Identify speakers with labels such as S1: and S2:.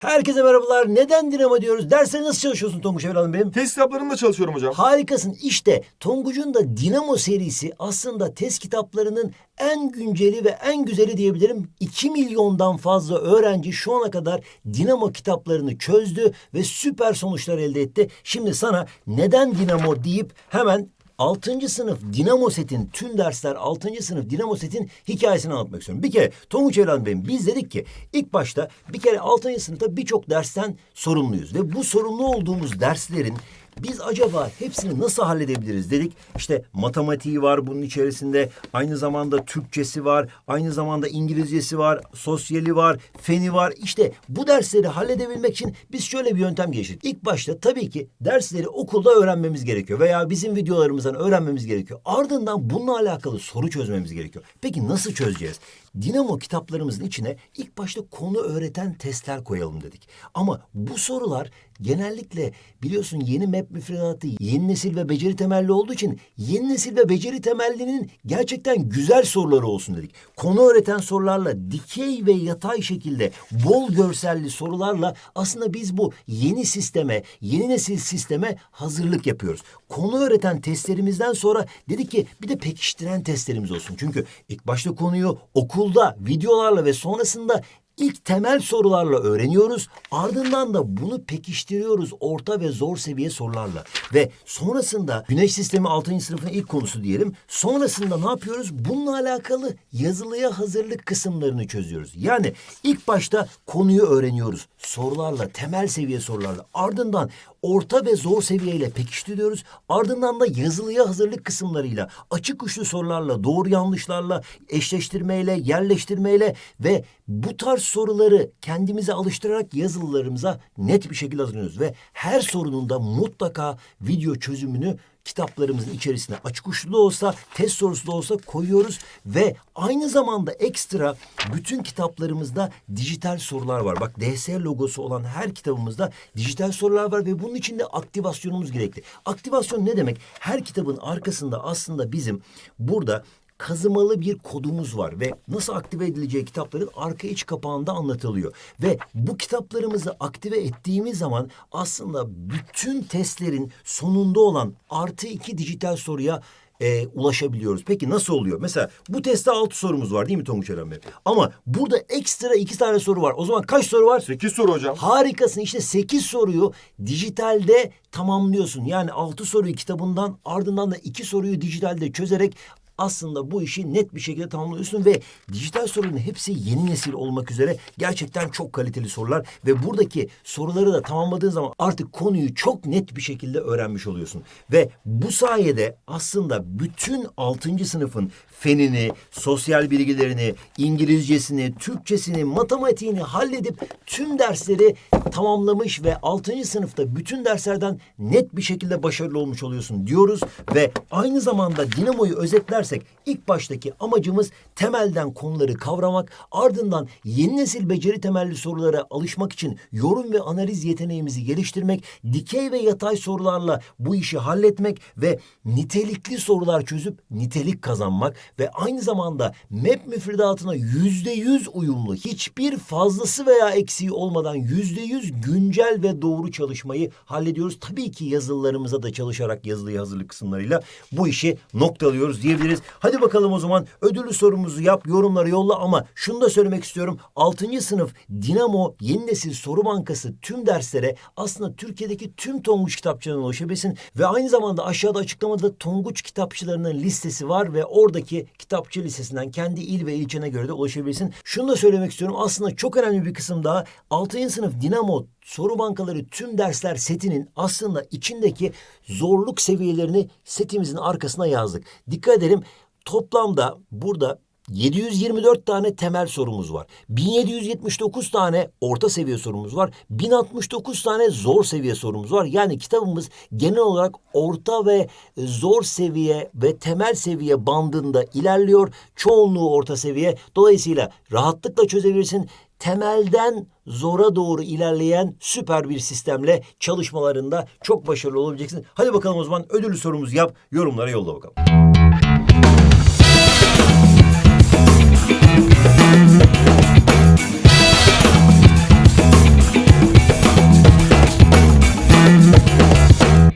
S1: Herkese merhabalar. Neden dinamo diyoruz? Derslere nasıl çalışıyorsun Tonguç evladım benim?
S2: Test kitaplarında çalışıyorum hocam.
S1: Harikasın. İşte Tonguç'un da Dinamo serisi aslında test kitaplarının en günceli ve en güzeli diyebilirim. 2 milyondan fazla öğrenci şu ana kadar Dinamo kitaplarını çözdü ve süper sonuçlar elde etti. Şimdi sana neden Dinamo deyip hemen 6. sınıf Dinamo Set'in tüm dersler 6. sınıf Dinamo Set'in hikayesini anlatmak istiyorum. Bir kere Tonguç Evladım benim biz dedik ki ilk başta bir kere 6. sınıfta birçok dersten sorumluyuz. Ve bu sorumlu olduğumuz derslerin biz acaba hepsini nasıl halledebiliriz dedik. İşte matematiği var bunun içerisinde. Aynı zamanda Türkçesi var. Aynı zamanda İngilizcesi var. Sosyali var. Feni var. İşte bu dersleri halledebilmek için biz şöyle bir yöntem geliştirdik. İlk başta tabii ki dersleri okulda öğrenmemiz gerekiyor. Veya bizim videolarımızdan öğrenmemiz gerekiyor. Ardından bununla alakalı soru çözmemiz gerekiyor. Peki nasıl çözeceğiz? Dinamo kitaplarımızın içine ilk başta konu öğreten testler koyalım dedik. Ama bu sorular genellikle biliyorsun yeni map müfredatı yeni nesil ve beceri temelli olduğu için yeni nesil ve beceri temellinin gerçekten güzel soruları olsun dedik. Konu öğreten sorularla dikey ve yatay şekilde bol görselli sorularla aslında biz bu yeni sisteme, yeni nesil sisteme hazırlık yapıyoruz. Konu öğreten testlerimizden sonra dedik ki bir de pekiştiren testlerimiz olsun. Çünkü ilk başta konuyu okulda videolarla ve sonrasında İlk temel sorularla öğreniyoruz. Ardından da bunu pekiştiriyoruz orta ve zor seviye sorularla. Ve sonrasında Güneş Sistemi 6. sınıfın ilk konusu diyelim. Sonrasında ne yapıyoruz? Bununla alakalı yazılıya hazırlık kısımlarını çözüyoruz. Yani ilk başta konuyu öğreniyoruz. Sorularla, temel seviye sorularla. Ardından orta ve zor seviyeyle pekiştiriyoruz. Ardından da yazılıya hazırlık kısımlarıyla, açık uçlu sorularla, doğru yanlışlarla, eşleştirmeyle, yerleştirmeyle ve bu tarz soruları kendimize alıştırarak yazılılarımıza net bir şekilde hazırlıyoruz. Ve her sorunun da mutlaka video çözümünü kitaplarımızın içerisine açık uçlu da olsa, test sorusu da olsa koyuyoruz ve aynı zamanda ekstra bütün kitaplarımızda dijital sorular var. Bak DS logosu olan her kitabımızda dijital sorular var ve bunun için de aktivasyonumuz gerekli. Aktivasyon ne demek? Her kitabın arkasında aslında bizim burada kazımalı bir kodumuz var ve nasıl aktive edileceği kitapların arka iç kapağında anlatılıyor. Ve bu kitaplarımızı aktive ettiğimiz zaman aslında bütün testlerin sonunda olan artı iki dijital soruya e, ulaşabiliyoruz. Peki nasıl oluyor? Mesela bu testte altı sorumuz var değil mi Tonguç Eren Bey? Ama burada ekstra iki tane soru var. O zaman kaç soru var?
S2: 8 soru hocam.
S1: Harikasın. İşte 8 soruyu dijitalde tamamlıyorsun. Yani 6 soruyu kitabından ardından da 2 soruyu dijitalde çözerek aslında bu işi net bir şekilde tamamlıyorsun ve dijital soruların hepsi yeni nesil olmak üzere gerçekten çok kaliteli sorular ve buradaki soruları da tamamladığın zaman artık konuyu çok net bir şekilde öğrenmiş oluyorsun. Ve bu sayede aslında bütün 6. sınıfın fenini, sosyal bilgilerini, İngilizcesini, Türkçesini, matematiğini halledip tüm dersleri tamamlamış ve 6. sınıfta bütün derslerden net bir şekilde başarılı olmuş oluyorsun diyoruz ve aynı zamanda Dinamo'yu özetlersek ilk baştaki amacımız temelden konuları kavramak, ardından yeni nesil beceri temelli sorulara alışmak için yorum ve analiz yeteneğimizi geliştirmek, dikey ve yatay sorularla bu işi halletmek ve nitelikli sorular çözüp nitelik kazanmak ve aynı zamanda MEP müfredatına yüzde yüz uyumlu, hiçbir fazlası veya eksiği olmadan yüzde yüz güncel ve doğru çalışmayı hallediyoruz. Tabii ki yazılılarımıza da çalışarak yazılı hazırlık kısımlarıyla bu işi noktalıyoruz diyebiliriz. Hadi bakalım o zaman ödüllü sorumuzu yap, yorumları yolla ama şunu da söylemek istiyorum. 6. sınıf Dinamo Yeni Nesil Soru Bankası tüm derslere aslında Türkiye'deki tüm Tonguç kitapçılarına ulaşabilirsin ve aynı zamanda aşağıda açıklamada Tonguç kitapçılarının listesi var ve oradaki kitapçı listesinden kendi il ve ilçene göre de ulaşabilirsin. Şunu da söylemek istiyorum. Aslında çok önemli bir kısım daha 6. sınıf Dinamo soru bankaları tüm dersler setinin aslında içindeki zorluk seviyelerini setimizin arkasına yazdık. Dikkat edelim toplamda burada 724 tane temel sorumuz var. 1779 tane orta seviye sorumuz var. 1069 tane zor seviye sorumuz var. Yani kitabımız genel olarak orta ve zor seviye ve temel seviye bandında ilerliyor. Çoğunluğu orta seviye. Dolayısıyla rahatlıkla çözebilirsin temelden zora doğru ilerleyen süper bir sistemle çalışmalarında çok başarılı olabileceksin. Hadi bakalım o zaman ödüllü sorumuzu yap, yorumlara yolla bakalım.